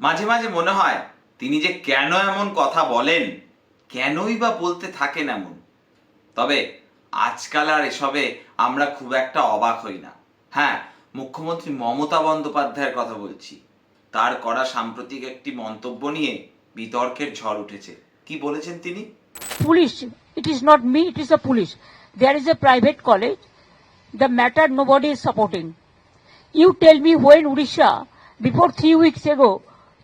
মাঝে মাঝে মনে হয় তিনি যে কেন এমন কথা বলেন কেনই বা বলতে থাকেন এমন তবে আজকাল আর এসবে আমরা খুব একটা অবাক হই না হ্যাঁ মুখ্যমন্ত্রী মমতা বন্দ্যোপাধ্যায়ের কথা বলছি তার করা সাম্প্রতিক একটি মন্তব্য নিয়ে বিতর্কের ঝড় উঠেছে কি বলেছেন তিনি police. It is not me, it is the police. There is a private college. The matter nobody is supporting you tell me when Orissa before three weeks ago,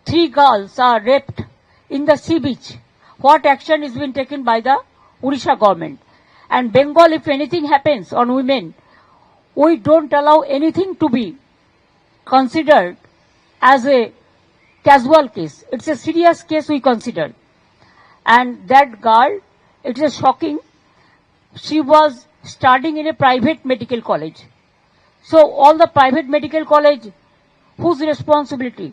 three girls are raped in the sea beach. What action is being taken by the Odisha government? And Bengal, if anything happens on women, we don't allow anything to be considered as a casual case. It's a serious case we consider and that girl it is shocking she was studying in a private medical college so all the private medical college whose responsibility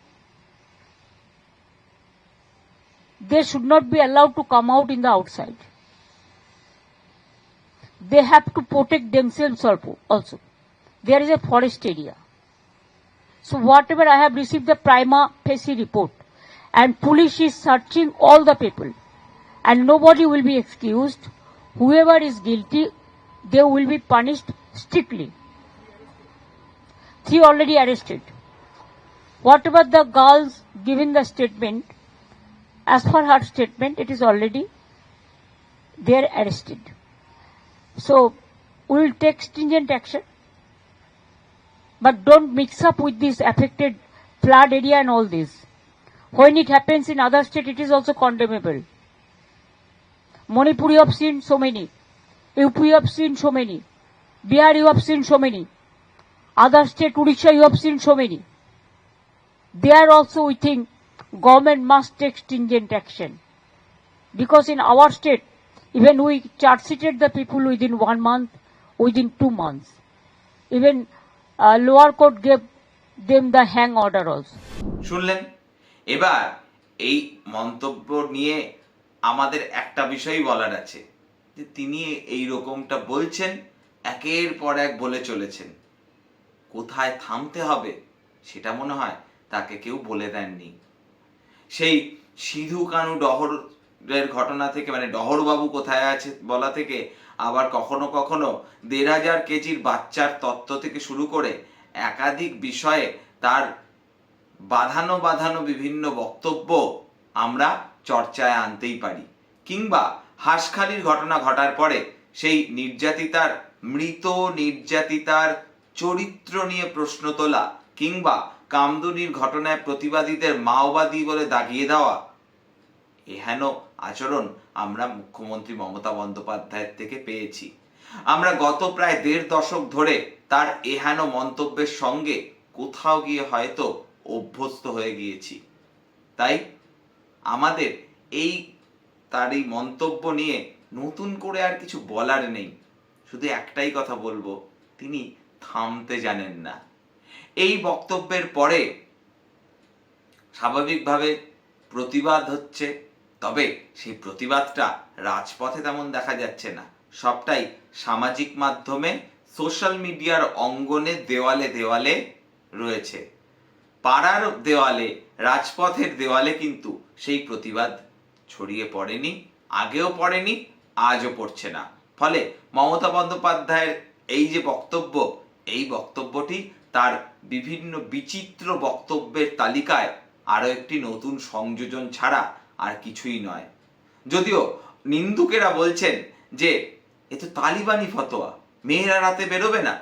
They should not be allowed to come out in the outside. They have to protect themselves also-. There is a forest area. So whatever I have received the prima facie report, and police is searching all the people and nobody will be excused whoever is guilty they will be punished strictly three already arrested whatever the girls given the statement as per her statement it is already they are arrested so we will take stringent action but don't mix up with this affected flood area and all this when it happens in other state, it is also condemnable. Manipur you have seen so many. UP you have seen so many. Bihar you have seen so many. Other state, Odisha you have seen so many. There also we think government must take stringent action. Because in our state, even we charge sheeted the people within one month, within two months. Even uh, lower court gave them the hang order also. শুনলেন এবার এই মন্তব্য নিয়ে আমাদের একটা বিষয়ই বলার আছে যে তিনি এই রকমটা বলছেন একের পর এক বলে চলেছেন কোথায় থামতে হবে সেটা মনে হয় তাকে কেউ বলে দেননি সেই সিধু কানু ডহরের ঘটনা থেকে মানে ডহরবাবু কোথায় আছে বলা থেকে, আবার কখনো কখনো দেড় হাজার কেজির বাচ্চার তত্ত্ব থেকে শুরু করে একাধিক বিষয়ে তার বাঁধানো বাঁধানো বিভিন্ন বক্তব্য আমরা চর্চায় আনতেই পারি। কিংবা হাঁসখালির ঘটনা ঘটার পরে সেই নির্যাতিতার, মৃত নির্যাতিতার চরিত্র নিয়ে প্রশ্ন তোলা, কিংবা কামদুনির ঘটনায় প্রতিবাদীদের মাওবাদী বলে দাগিয়ে দেওয়া। এহেন আচরণ আমরা মুখ্যমন্ত্রী মমতা বন্দ্যোপাধ্যায়ের থেকে পেয়েছি। আমরা গত প্রায় দেড় দশক ধরে তার এহেন মন্তব্যের সঙ্গে কোথাও গিয়ে হয়তো অভ্যস্ত হয়ে গিয়েছি। তাই আমাদের এই তার এই মন্তব্য নিয়ে নতুন করে আর কিছু বলার নেই। শুধু একটাই কথা বলব, তিনি থামতে জানেন না। এই বক্তব্যের পরে স্বাভাবিকভাবে প্রতিবাদ হচ্ছে, তবে সেই প্রতিবাদটা রাজপথে তেমন দেখা যাচ্ছে না। সবটাই সামাজিক মাধ্যমে, সোশ্যাল মিডিয়ার অঙ্গনে দেওয়ালে দেওয়ালে রয়েছে। পাড়ার দেওয়ালে, রাজপথের দেওয়ালে কিন্তু সেই প্রতিবাদ ছড়িয়ে পড়েনি, আগেও পড়েনি, আজও পড়ছে না। ফলে মমতা বন্দ্যোপাধ্যায়ের এই যে বক্তব্য, এই বক্তব্যটি তার বিভিন্ন বিচিত্র বক্তব্যের তালিকায় আরও একটি নতুন সংযোজন ছাড়া আর কিছুই নয়। যদিও নিন্দুকেরা বলছেন যে, এ তো তালিবানি ফতোয়া, মেয়েরা রাতে বেরোবে না।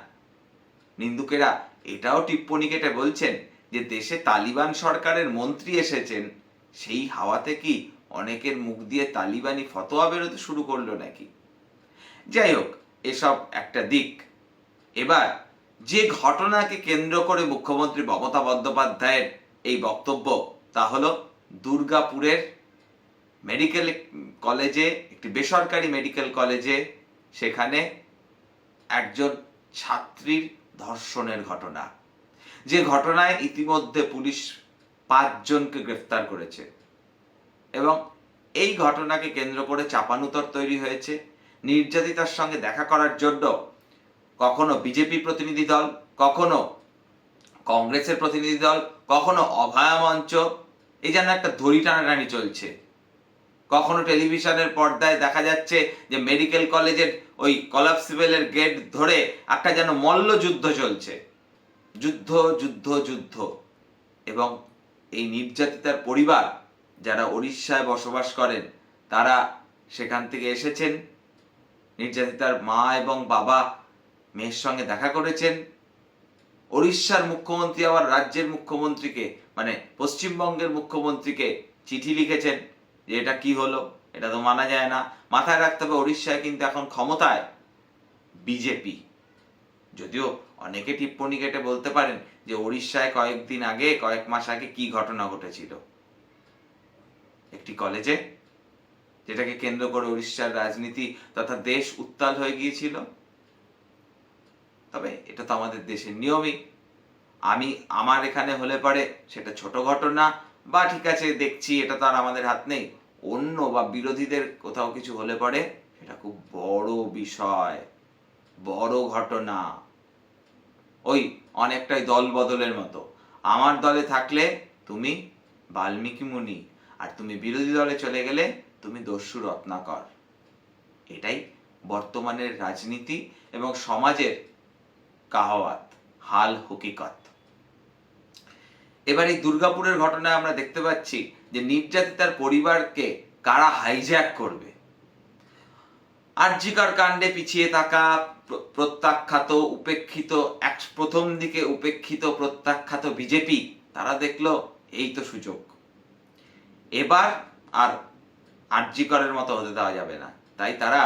নিন্দুকেরা এটাও টিপ্পণী কেটে বলছেন যে, দেশে তালিবান সরকারের মন্ত্রী এসেছেন, সেই হাওয়াতে কি অনেকের মুখ দিয়ে তালিবানি ফতোয়া বেরোতে শুরু করল নাকি? যাই হোক, এসব একটা দিক। এবার যে ঘটনাকে কেন্দ্র করে মুখ্যমন্ত্রী মমতা বন্দ্যোপাধ্যায়ের এই বক্তব্য, তা হল দুর্গাপুরের মেডিকেল কলেজে, একটি বেসরকারি মেডিকেল কলেজে, সেখানে একজন ছাত্রীর ধর্ষণের ঘটনা। যে ঘটনায় ইতিমধ্যে পুলিশ পাঁচজনকে গ্রেফতার করেছে এবং এই ঘটনাকে কেন্দ্র করে চাপানুতর তৈরি হয়েছে। নির্যাতিতার সঙ্গে দেখা করার জন্য কখনো বিজেপি প্রতিনিধি দল, কখনো কংগ্রেসের প্রতিনিধি দল, কখনো অভয়া মঞ্চ এই যেন একটা ধরি টানাটানি চলছে। কখনো টেলিভিশনের পর্দায় দেখা যাচ্ছে যে মেডিকেল কলেজের ওই কলাপসিবেলের গেট ধরে একটা যেন মল্লযুদ্ধ চলছে। যুদ্ধ যুদ্ধ যুদ্ধ। এবং এই নির্যাতিতার পরিবার যারা উড়িষ্যায় বসবাস করেন, তারা সেখান থেকে এসেছেন। নির্যাতিতার মা এবং বাবা মেয়ের সঙ্গে দেখা করেছেন। উড়িষ্যার মুখ্যমন্ত্রী আবার রাজ্যের মুখ্যমন্ত্রীকে মানে পশ্চিমবঙ্গের মুখ্যমন্ত্রীকে চিঠি লিখেছেন যে এটা কি হলো, এটা তো মানা যায় না। মাথায় রাখতে হবে উড়িষ্যায় কিন্তু এখন ক্ষমতায় বিজেপি। যদিও অনেকে টিপ্পনি কেটে বলতে পারেন যে উড়িষ্যায় কয়েকদিন আগে, কয়েক মাস আগে কি ঘটনা ঘটেছিল। একটি কলেজে, যেটাকে কেন্দ্র করে উড়িষ্যার রাজনীতি তথা দেশ উত্তাল হয়ে গিয়েছিল। তবে এটা তো আমাদের দেশের নিয়মই। আমি, আমার এখানে হলে পারে সেটা ছোট ঘটনা, বা ঠিক আছে, দেখছি এটা তো আর আমাদের হাত নেই। অন্য বা বিরোধীদের কোথাও কিছু হলে পরে, সেটা খুব বড় বিষয়, বড় ঘটনা। ওই অনেকটাই দল বদলের মতো। আমার দলে থাকলে তুমি বাল্মীকি মুনি, আর তুমি বিরোধী দলে চলে গেলে তুমি দস্যু রত্নাকর। এটাই বর্তমানের রাজনীতি এবং সমাজের কাহাওয়াত, হাল হকিকত। এবার এই দুর্গাপুরের ঘটনায় আমরা দেখতে পাচ্ছি যে নির্যাতিতার পরিবারকে কারা হাইজ্যাক করবে। আর্যিকর কাণ্ডে পিছিয়ে থাকা প্রত্যাখ্যাত, উপেক্ষিত, এক প্রথম দিকে উপেক্ষিত, প্রত্যাখ্যাত বিজেপি, তারা দেখল এই তো সুযোগ। এবার আর আর্যিকরের মতো হতে দেওয়া যাবে না। তাই তারা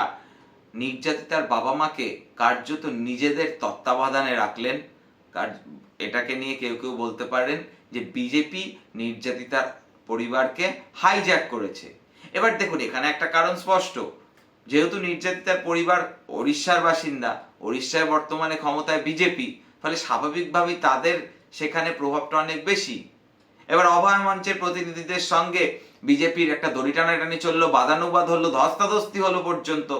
নির্যাতিতার বাবা মাকে কার্যত নিজেদের তত্ত্বাবধানে রাখলেন। এটাকে নিয়ে কেউ কেউ বলতে পারেন যে বিজেপি নির্যাতিতার পরিবারকে হাইজ্যাক করেছে। এবার দেখুন, এখানে একটা কারণ স্পষ্ট। যেহেতু নির্যাতিতার পরিবার ওড়িশার বাসিন্দা, ওড়িশায় বর্তমানে ক্ষমতায় বিজেপি, ফলে স্বাভাবিকভাবেই তাদের সেখানে প্রভাবটা অনেক বেশি। এবার অভয় মঞ্চের প্রতিনিধিদের সঙ্গে বিজেপির একটা দড়ি টানাটানি চলল, বাদানুবাদ হলো, ধস্তাধস্তি হলো পর্যন্ত।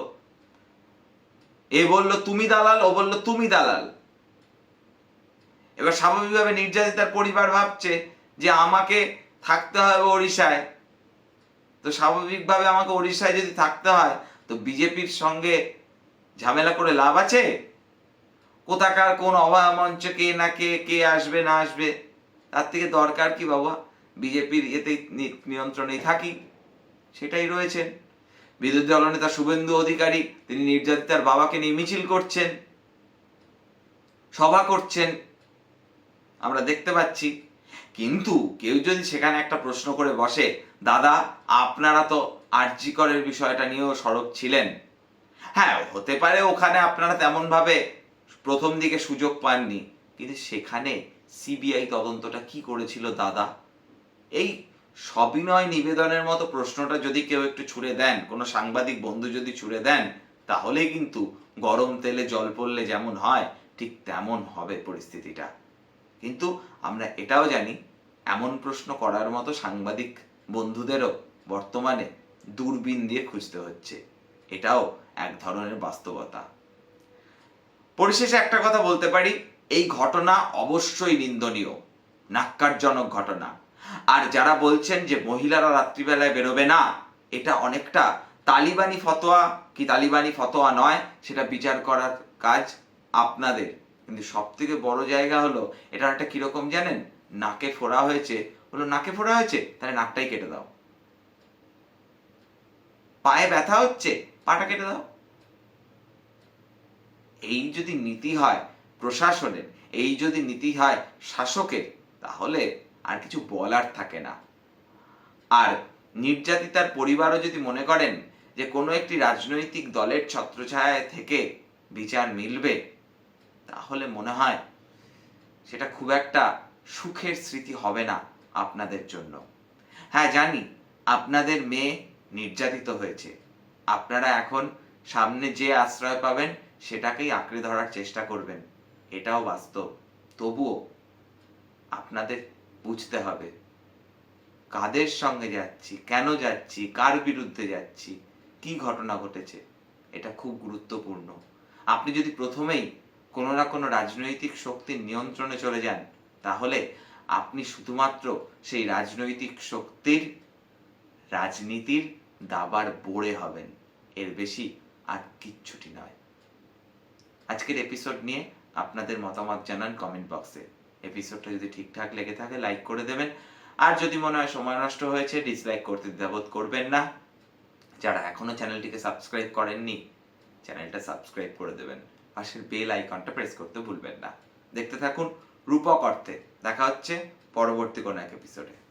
এ বলল তুমি দালাল, ও বলল তুমি দালাল। এবার স্বাভাবিকভাবে নির্যাতিতার পরিবার ভাবছে যে আমাকে থাকতে হবে ওড়িশায়। তো স্বাভাবিকভাবে আমাকে ওড়িশায় যদি থাকতে হয়, তো বিজেপির সঙ্গে ঝামেলা করে লাভ আছে? কোথাকার কোন অভয় মঞ্চ কে না কে কে আসবে, না আসবে? তার থেকে দরকার কি বাবা? বিজেপির এতে নিয়ন্ত্রণেই থাকি, সেটাই রয়েছেন বিরোধী দলনেতা শুভেন্দু অধিকারী, তিনি নির্যাতিতার বাবাকে নিয়ে মিছিল করছেন, সভা করছেন, আমরা দেখতে পাচ্ছি। কিন্তু কেউ যদি সেখানে একটা প্রশ্ন করে বসে, দাদা, আপনারা তো আর্যিকরের বিষয়টা নিয়েও সরব ছিলেন। হ্যাঁ হতে পারে ওখানে আপনারা তেমনভাবে প্রথম দিকে সুযোগ পাননি, কিন্তু সেখানে সিবিআই তদন্তটা কি করেছিল দাদা? এই সবিনয় নিবেদনের মতো প্রশ্নটা যদি কেউ একটু ছুড়ে দেন, কোনো সাংবাদিক বন্ধু যদি ছুড়ে দেন, তাহলে কিন্তু গরম তেলে জল পড়লে যেমন হয়, ঠিক তেমন হবে পরিস্থিতিটা। কিন্তু আমরা এটাও জানি, এমন প্রশ্ন করার মতো সাংবাদিক বন্ধুদেরও বর্তমানে দূরবীন দিয়ে খুঁজতে হচ্ছে। এটাও এক ধরনের বাস্তবতা। পরিশেষে একটা কথা বলতে পারি, এই ঘটনা অবশ্যই নিন্দনীয় নাক্কারজনক ঘটনা। আর যারা বলছেন যে মহিলারা রাত্রিবেলায় বেরোবে না, এটা অনেকটা তালিবানি ফতোয়া। কি তালিবানি ফতোয়া নয়, সেটা বিচার করার কাজ আপনাদের। কিন্তু সব থেকে বড় জায়গা হলো এটা একটা কীরকম জানেন? নাকে ফোড়া হয়েছে। হলো নাকে ফোড়া হয়েছে? তাহলে নাকটাই কেটে দাও। পায়ে ব্যথা হচ্ছে? পাটা কেটে দাও। এই যদি নীতি হয় প্রশাসনের, এই যদি নীতি হয় শাসকের, তাহলে আর কিছু বলার থাকে না। আর নির্যাতিতার পরিবারও যদি মনে করেন যে কোনো একটি রাজনৈতিক দলের ছত্রছায়ায় থেকে বিচার মিলবে, তাহলে মনে হয় সেটা খুব একটা সুখের স্মৃতি হবে না আপনাদের জন্য। হ্যাঁ জানি আপনাদের মেয়ে নির্যাতিত হয়েছে। আপনারা এখন সামনে যে আশ্রয় পাবেন সেটাকেই আঁকড়ে ধরার চেষ্টা করবেন। এটাও বাস্তব। তবুও আপনাদের বুঝতে হবে। কাদের সঙ্গে যাচ্ছি? কেন যাচ্ছি? কার বিরুদ্ধে যাচ্ছি? কি ঘটনা ঘটেছে? এটা খুব গুরুত্বপূর্ণ। আপনি যদি প্রথমেই কোনো না কোনো রাজনৈতিক শক্তির নিয়ন্ত্রণে চলে যান, তাহলে আপনি শুধুমাত্র সেই রাজনৈতিক শক্তির, রাজনীতির দাবার বোড়ে হবেন। এর বেশি আর কিচ্ছুটি নয়। আজকের এপিসোড নিয়ে আপনাদের মতামত জানান কমেন্ট বক্সে এপিসোডটা যদি ঠিকঠাক লেগে থাকে লাইক করে দেবেন। আর যদি মনে হয় সময় নষ্ট হয়েছে ডিসলাইক করতে দ্বিধাবোধ করবেন না। যারা এখনও চ্যানেলটিকে সাবস্ক্রাইব করেননি, চ্যানেলটা সাবস্ক্রাইব করে দেবেন। পাশের বেল আইকনটা প্রেস করতে ভুলবেন না। দেখতে থাকুন রূপক অর্থে। দেখা হচ্ছে পরবর্তী কোনো এক এপিসোডে